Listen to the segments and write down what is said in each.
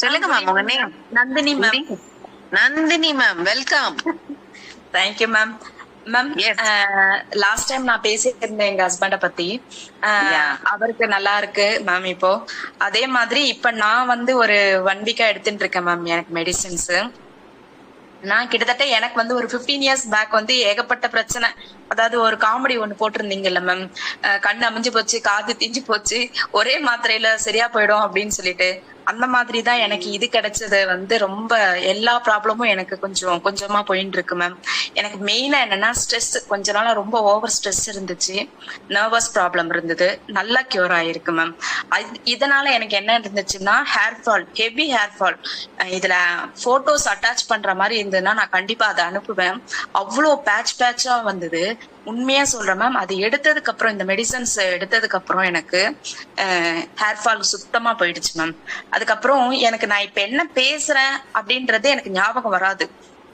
சொல்லுங்க மேம் உங்க name Nandini ma'am Nandini ma'am welcome thank you ma'am ma'am. Last time நான் பேசியிருந்தேன் எங்க ஹஸ்பண்ட பத்தி. அவருக்கு நல்லா இருக்கு மேம் இப்போ. அதே மாதிரி இப்ப நான் வந்து ஒரு ஒன் வீக்கா எடுத்துட்டு இருக்கேன் மேம் எனக்கு மெடிசின்ஸ் நான் கிட்டத்தட்ட எனக்கு வந்து ஒரு 15 இயர்ஸ் பேக் வந்து ஏகப்பட்ட பிரச்சனை. அதாவது ஒரு காமெடி ஒண்ணு போட்டிருந்தீங்கல்ல மேம் கண்ணு அமைஞ்சு போச்சு காது திஞ்சு போச்சு ஒரே மாத்திரையில சரியா போயிடும் அப்படின்னு சொல்லிட்டு அந்த மாதிரி தான் எனக்கு இது கிடைச்சது வந்து ரொம்ப எல்லா ப்ராப்ளமும் எனக்கு கொஞ்சம் கொஞ்சமா போயின்னு இருக்கு மேம் எனக்கு மெயினா என்னன்னா ஸ்ட்ரெஸ் கொஞ்ச நாளா ரொம்ப ஓவர் ஸ்ட்ரெஸ் இருந்துச்சு. நர்வஸ் ப்ராப்ளம் இருந்தது. நல்லா கியூர் ஆயிருக்கு மேம் இதனால எனக்கு என்ன இருந்துச்சுன்னா hair fall heavy hair fall இதுல போட்டோஸ் அட்டாச் பண்ற மாதிரி இருந்ததுன்னா நான் கண்டிப்பா அதை அனுப்புவேன். அவ்வளோ பேட்ச் பேட்சா வந்தது. உண்மையா சொல்றேன் மேம் அது எடுத்ததுக்கு அப்புறம் இந்த மெடிசன்ஸ் எடுத்ததுக்கு அப்புறம் எனக்கு ஹேர் ஃபால் சுத்தமா போயிடுச்சு மேம் அதுக்கப்புறம் எனக்கு நான் இப்ப என்ன பேசுறேன் அப்படின்றது எனக்கு ஞாபகம் வராது.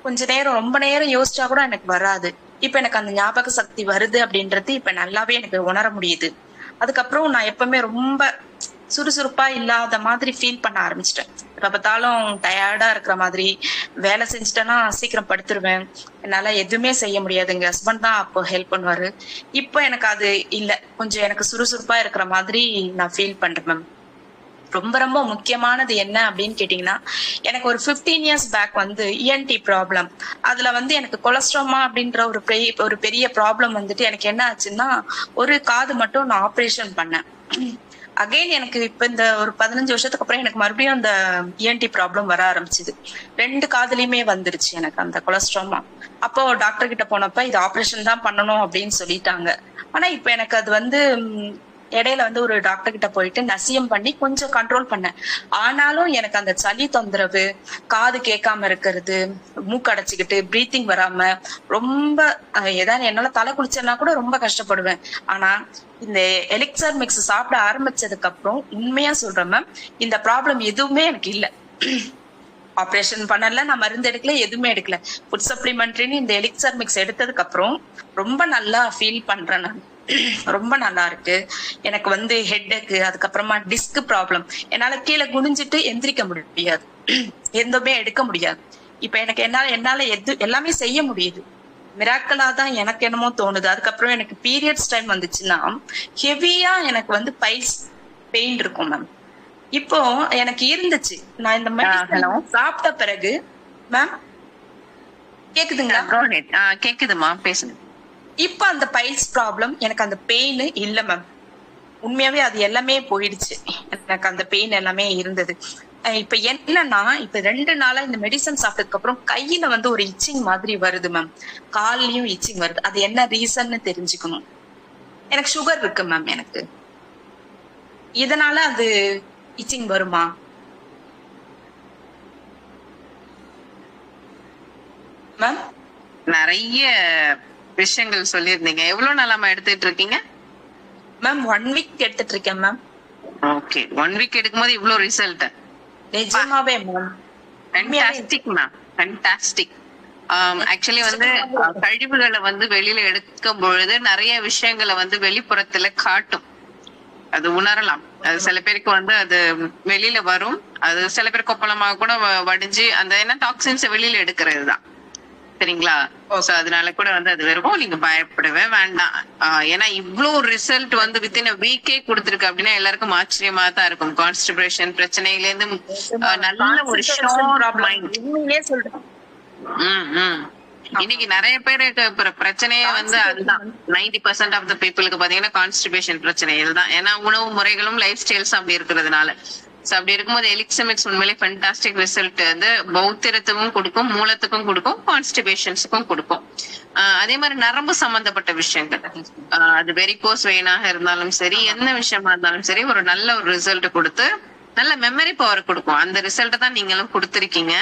கொஞ்ச நேரம் ரொம்ப நேரம் யோசிச்சா கூட எனக்கு வராது. இப்ப எனக்கு அந்த ஞாபக சக்தி வருது அப்படின்றது இப்ப நல்லாவே எனக்கு உணர முடியுது. அதுக்கப்புறம் நான் எப்பவுமே ரொம்ப சுறுசுறுப்பா இல்லாத மாதிரி ஃபீல் பண்ண ஆரம்பிச்சிட்டேன். எப்ப பார்த்தாலும் டயர்டா இருக்கிற மாதிரி வேலை செஞ்சுட்டேன்னா சீக்கிரம் படுத்துருவேன். என்னால எதுவுமே செய்ய முடியாதுங்க. ஹஸ்பண்ட் தான் அப்போ ஹெல்ப் பண்ணுவாரு. இப்போ எனக்கு அது இல்ல. கொஞ்சம் எனக்கு சுறுசுறுப்பா இருக்கிற மாதிரி நான் ஃபீல் பண்றேன் மேம் ரொம்ப ரொம்ப முக்கியமானது என்ன அப்படின்னு கேட்டீங்கன்னா எனக்கு ஒரு 15 இயர்ஸ் பேக் வந்து இஎன்டி ப்ராப்ளம் அதுல வந்து எனக்கு கொலஸ்ட்ரோமா அப்படின்ற ஒரு பெரிய ஒரு பெரிய ப்ராப்ளம் வந்துட்டு எனக்கு என்ன ஆச்சுன்னா ஒரு காது மட்டும் நான் ஆப்ரேஷன் பண்ணேன். அகைன் எனக்கு இப்ப இந்த ஒரு பதினஞ்சு வருஷத்துக்கு அப்புறம் எனக்கு மறுபடியும் அந்த இஎன்டி ப்ராப்ளம் வர ஆரம்பிச்சுது. ரெண்டு காதுலயுமே வந்துருச்சு எனக்கு அந்த கொலஸ்ட்ரோமா அப்போ டாக்டர் கிட்ட போனப்ப இது ஆபரேஷன் தான் பண்ணணும் அப்படின்னு சொல்லிட்டாங்க. ஆனா இப்ப எனக்கு அது வந்து இடையில வந்து ஒரு டாக்டர் கிட்ட போயிட்டு நசியம் பண்ணி கொஞ்சம் கண்ட்ரோல் பண்ணேன். ஆனாலும் எனக்கு அந்த சளி தொந்தரவு காது கேட்காம இருக்கிறது மூக்கடைச்சிக்கிட்டு பிரீத்திங் வராம ரொம்ப ஏதாவது என்னால தலை குளிச்சேன்னா கூட ரொம்ப கஷ்டப்படுவேன். ஆனா இந்த எலிக்சர் மிக்ஸ் சாப்பிட ஆரம்பிச்சதுக்கு அப்புறம் உண்மையா சொல்றேன் மேம் இந்த ப்ராப்ளம் எதுவுமே எனக்கு இல்லை. ஆப்ரேஷன் பண்ணல நான் மருந்து எடுக்கல எதுவுமே எடுக்கல. ஃபுட் சப்ளிமெண்ட்ரின்னு இந்த எலிக்சர் மிக்ஸ் எடுத்ததுக்கு அப்புறம் ரொம்ப நல்லா ஃபீல் பண்றேன் நான். ரொம்ப நல்லா இருக்கு. எனக்கு வந்து ஹெட்டேக்கு அதுக்கப்புறமா டிஸ்க் ப்ராப்ளம் என்னால கீழே குனிஞ்சிட்டு எந்திரிக்க முடியாது. எதுவுமே எடுக்க முடியாது. இப்ப எனக்கு என்னால என்னால எது எல்லாமே செய்ய முடியுது. மிராக்கலா தான் எனக்கு என்னமோ தோணுது. அதுக்கப்புறம் எனக்கு பீரியட்ஸ் டைம் வந்துச்சுன்னா ஹெவியா எனக்கு வந்து பைல்ஸ் பெயின் இருக்கும் மேம் இப்போ எனக்கு இருந்துச்சு. நான் இந்த medicine சாப்பிட்ட பிறகு மேம் கேக்குதுங்களா? கேக்குதுமா பேசுங்க. இப்ப அந்த பைல்ஸ் ப்ராப்ளம் எனக்கு அந்த பெயின் இல்ல மேம் உண்மையாவே அது எல்லாமே போயிடுச்சு. எனக்கு அந்த பெயின் எல்லாமே இருந்தது. இப்ப என்னன்னா இப்ப ரெண்டு நாளா இந்த மெடிசன் சாப்பிட்டதுக்கு அப்புறம் கையில வந்து ஒரு இச்சிங் மாதிரி வருது மேம் கால்லயும் இச்சிங் வருது. அது என்ன ரீசன்னு தெரிஞ்சுக்கணும். எனக்கு சுகர் இருக்கு மேம் எனக்கு. இதனால அது இச்சிங் வருமா? மேம் நிறைய விஷயங்கள் சொல்லியிருந்தீங்க. எவ்வளவு நாளாமா எடுத்துட்டு இருக்கீங்க? மேம் ஒன் வீக் எடுத்துட்டு இருக்கேன் மேம் ஓகே ஒன் வீக் எடுக்கும்போது இவ்வளவு ரிசல்ட் நிஜமாவே ma'am fantastic ma'am fantastic actually வந்து கழிவுகளை வந்து வெளியில எடுக்கும் பொழுது நிறைய விஷயங்களை வந்து வெளிப்புறத்துல காட்டும். அது உணரலாம். அது சில பேருக்கு வந்து அது வெளியில வரும். அது சில பேர் கொப்பளமாக கூட வடிஞ்சு அந்த என்ன டாக்ஸின்ஸ் வெளியில எடுக்கிறது தான். சரிங்களா சோ அதனால கூட வந்து அது வெறும் நீங்க பயப்படவே வேண்டாம். ஏன்னா இவ்ளோ ரிசல்ட் வந்து வித்தின் வீக்கே கொடுத்துருக்கு அப்படின்னா எல்லாருக்கும் ஆச்சரியமா தான் இருக்கும் கான்ஸ்டிபேஷன் பிரச்சனையில இருந்து நல்ல ஒரு. இன்னைக்கு நிறைய பேருக்கு பிர- பிரச்சனையே வந்து அதுதான். நைன்டி பர்சன்ட் ஆஃப் த பீப்புளுக்கு பாத்தீங்கன்னா கான்ஸ்டிபேஷன் பிரச்சனை இதுதான். ஏன்னா உணவு முறைகளும் லைஃப் ஸ்டைல்ஸ் அப்படி இருக்கிறதுனால. சோ அப்படி இருக்கும்போது எலிக்சமிக்ஸ் உண்மையிலே ஃபென்டாஸ்டிக் ரிசல்ட் வந்து பௌத்திரத்துக்கும் கொடுக்கும் மூலத்துக்கும் கொடுக்கும் கான்ஸ்டிபேஷன்ஸுக்கும் கொடுக்கும். அதே மாதிரி நரம்பு சம்பந்தப்பட்ட விஷயங்கள். அது வெரிகோஸ் வெயினாக இருந்தாலும் சரி என்ன விஷயமா இருந்தாலும் சரி ஒரு நல்ல ஒரு ரிசல்ட் கொடுத்து நல்ல மெமரி பவர் கொடுக்கும். அந்த ரிசல்ட் தான் நீங்களும் கொடுத்திருக்கீங்க.